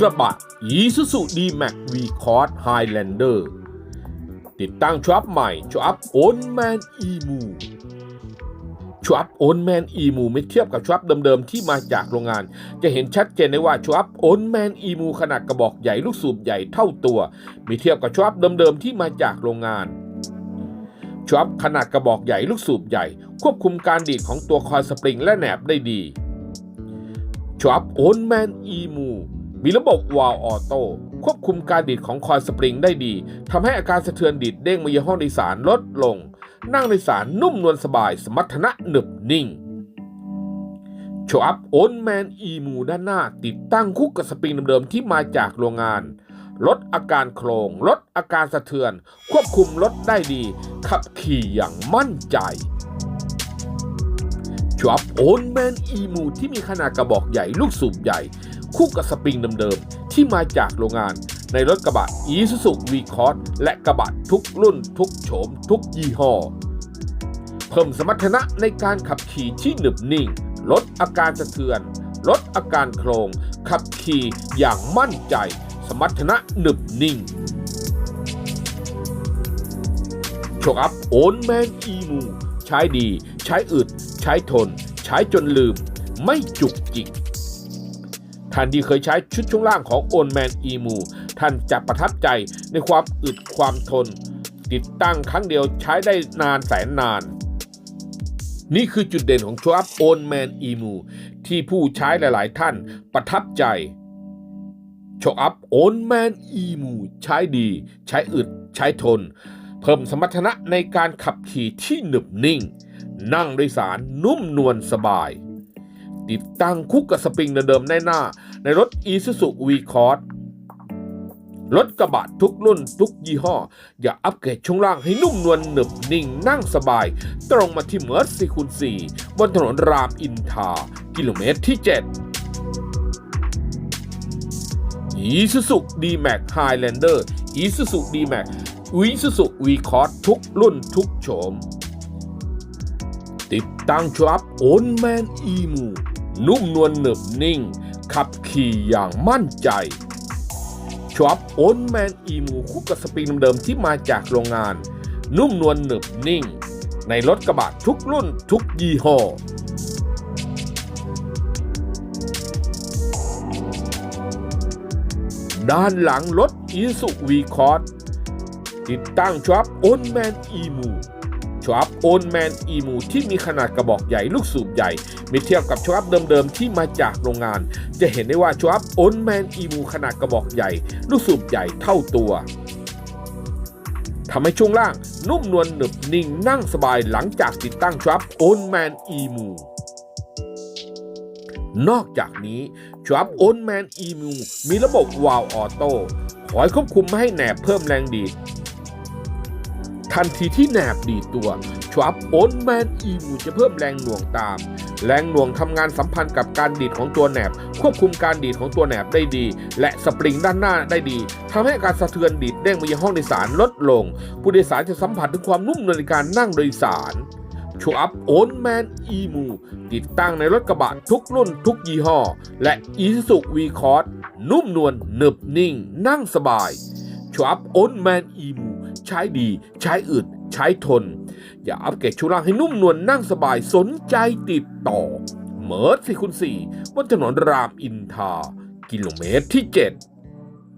กระบะ Isuzu D-Max V-Cross Highlander ติดตั้งชับใหม่ชับโอนแมนอีมูชับโอนแมนอีมูไม่เทียบกับชับเดิมๆที่มาจากโรงงาน จะเห็นชัดเจนได้ว่าชับโอนแมนอีมูขนาดกระบอกใหญ่ลูกสูบใหญ่เท่าตัวไม่เทียบกับชับเดิมๆที่มาจากโรงงานชับขนาดกระบอกใหญ่ลูกสูบใหญ่ ควบคุมการดีดของตัวคอยสปริงและแหนบได้ดีชับโอนแมนอีมู มีระบบวาล์วออโต้ควบคุมการดีดของคอยสปริงได้ดีทำให้อาการสะเทือนดีดเด้งมายังห้องโดยสารลดลง นั่งโดยสารนุ่มนวลสบาย สมรรถนะหนึบนิ่งโชว์อัพโอนแมนอีมูด้านหน้า ติดตั้งคู่กับสปริงเดิมๆที่มาจากโรงงานลดอาการโครง ลดอาการสะเทือน ควบคุมรถได้ดี ขับขี่อย่างมั่นใจชวบโอนแมนอีมูที่มีขนาดกระบอกใหญ่ลูกสูบใหญ่ คู่กับสปริงเดิมๆ ที่มาจากโรงงาน ในรถกระบะ Isuzu V-Cross และกระบะทุกรุ่นทุกโฉม ทุกยี่ห้อ เพิ่มสมรรถนะในการขับขี่ที่หนึบนิ่ง ลดอาการสะเทือน ลดอาการโครง ขับขี่อย่างมั่นใจ สมรรถนะหนึบนิ่งโชคอัพโอนแมนอีมูใช้ดี ใช้อึด ใช้ทน ใช้จนลืม ไม่จุกจิก ท่านที่เคยใช้ชุดช่วงล่างของโอนแมนอีมูท่านจะประทับใจในความอึดความทน ติดตั้งครั้งเดียวใช้ได้นานแสนนาน นี่คือจุดเด่นของชัวอัพโอนแมนอีมูที่ผู้ใช้หลายๆ ท่านประทับใจโชอัพโอนแมนอีมูใช้ดี ใช้อึด ใช้ทน เพิ่มสมรรถนะในการขับขี่ที่หนึบนิ่ง นั่งโดยสารนุ่มนวลสบาย ติดตั้งคู่กับสปริงเดิมๆในหน้า ในรถ Isuzu V-Cross รถกระบะทุกรุ่นทุกยี่ห้อ อย่าอัปเกรดช่วงล่างให้นุ่มนวลหนึบนิ่งนั่งสบาย ตรงมาที่เมิร์ซีคูณ4บนถนนรามอินทา กิโลเมตรที่7 Isuzu D-Max Highlander Isuzu D-Max Isuzu V-Cross ทุกรุ่นทุกโฉม ติดตั้งชับโอนแมนอีมู นุ่มนวลหนึบนิ่ง ขับขี่อย่างมั่นใจชับโอนแมนอีมูคู่กับสปริงเดิมที่มาจากโรงงาน นุ่มนวลหนึบนิ่ง ในรถกระบะทุกรุ่นทุกยี่ห้อด้านหลังรถ i s u v c o r s ติดตั้งชับโอนแมนอีมู ชับโอนแมนอีมูที่มีขนาดกระบอกใหญ่ลูกสูบใหญ่เมื่อเทียบกับชับเดิมๆที่มาจากโรงงาน จะเห็นได้ว่าชับโอนแมนอีมูขนาดกระบอกใหญ่ ลูกสูบใหญ่เท่าตัวทำให้ช่วงล่างนุ่มนวลหนึบนิ่งนั่งสบายหลังจากติดตั้งชับโอนแมนอีมูนอกจากนี้ชับโอนแมนอีมูมีระบบวาล์วออโต้คอยควบคุมไม่ให้แหนบเพิ่มแรงดีด ทันทีที่แหนบดีตัวชวับโอนแมนอีมูจะเพิ่มแรงหน่วงตาม แรงหน่วงทำงานสัมพันธ์กับการดีดของตัวแหนบ ควบคุมการดีดของตัวแหนบได้ดี และสปริงด้านหน้าได้ดีทำให้การสะเทือนดีดเด้งมายังห้องโดยสารลดลง ผู้โดยสารจะสัมผัสถึงความนุ่มนวลในการนั่งโดยสารชูอัพโอนแมนอีมูติดตั้งในรถกระบะทุกรุ่นทุกยี่ห้อ และ i s u z u V-Cross นุ่มนวลหนึบนิ่ง นั่งสบายชูอัพโอนแมนอีมู ใช้ดี ใช้อึด ใช้ทน อย่าอัปเกรดชุล่างให้นุ่มนวลนั่งสบายสนใจติดต่อ เมิร์ดสี่คูณสี่บนถนนรามอินทา กิโลเมตรที่ 7